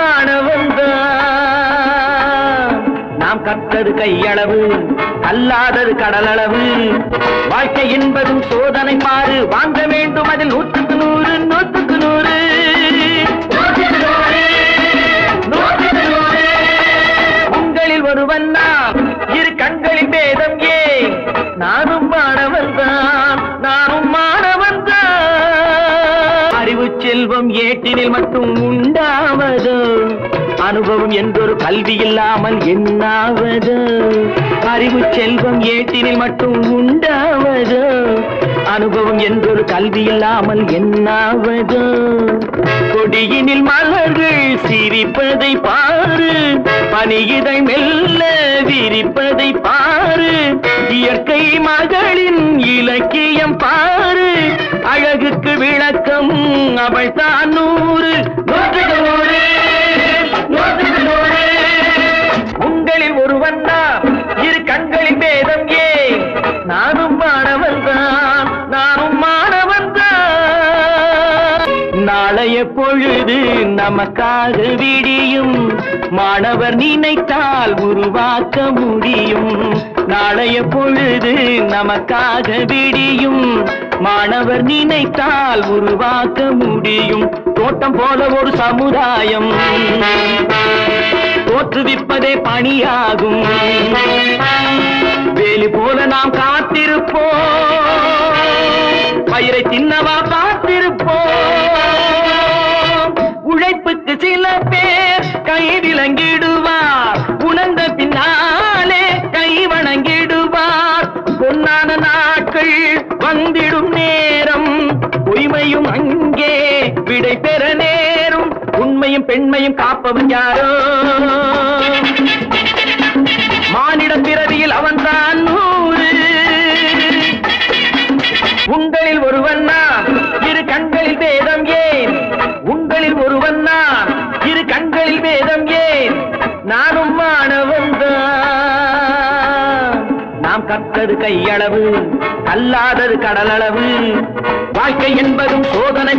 மாணவன் நாம் கத்தது கையளவு அல்லாதது கடலளவு. வாழ்க்கை என்பதும் சோதனை பாரு வாங்க வேண்டும் அதில் நூற்றுக்கு நூறு. நூற்றுக்கு நூறு. உங்களில் ஒருவன் நான். ஏட்டினில் மட்டும் உண்டாவது? அனுபவம் என்றொரு கல்வி இல்லாமல் என்னாவது? அறிவு செல்வம் ஏட்டினில் மட்டும் உண்டாவது? அனுபவம் என்றொரு கல்வி இல்லாமல் என்னாவது? கொடியினில் மலர்கள் சிரிப்பதை பாரு. பனியிதை மெல்ல விரிப்பதை பாரு. இயற்கை மகளின் இலக்கியம் பாரு. அழகுக்கு விளக்கம் அவள் தான் நூறு. நூற்றுக்கு நூறு. நூற்றுக்கு நூறு. உங்களில் ஒருவன் தான். இரு கண்களின் பேதம் ஏன்? நானும் மாணவன் தான். நானும் மாணவன் தான். நாளைய பொழுது நமக்காக விடியும். மாணவர் நினைத்தால் உருவாக்க முடியும். நாளைய பொழுது நமக்காக விடியும். மாணவர் நினைத்தால் உருவாக்க முடியும். தோட்டம் போல ஒரு சமுதாயம். தோற்றுவிப்பதே பணியாகும். வேலி போல நாம் காத்திருப்போம். பயிரை தின்னவா பார்த்திருப்போம். உழைப்புக்கு சில பேர் கை விலங்கிடுவார் பொய்மையும் அங்கே விடை பெற நேரும் உண்மையும் பெண்மையும் காப்பவன் யாரோ? நாம் கற்றது கையளவு கல்லாதது கடலளவு. வாழ்க்கை என்பதும் சோதனை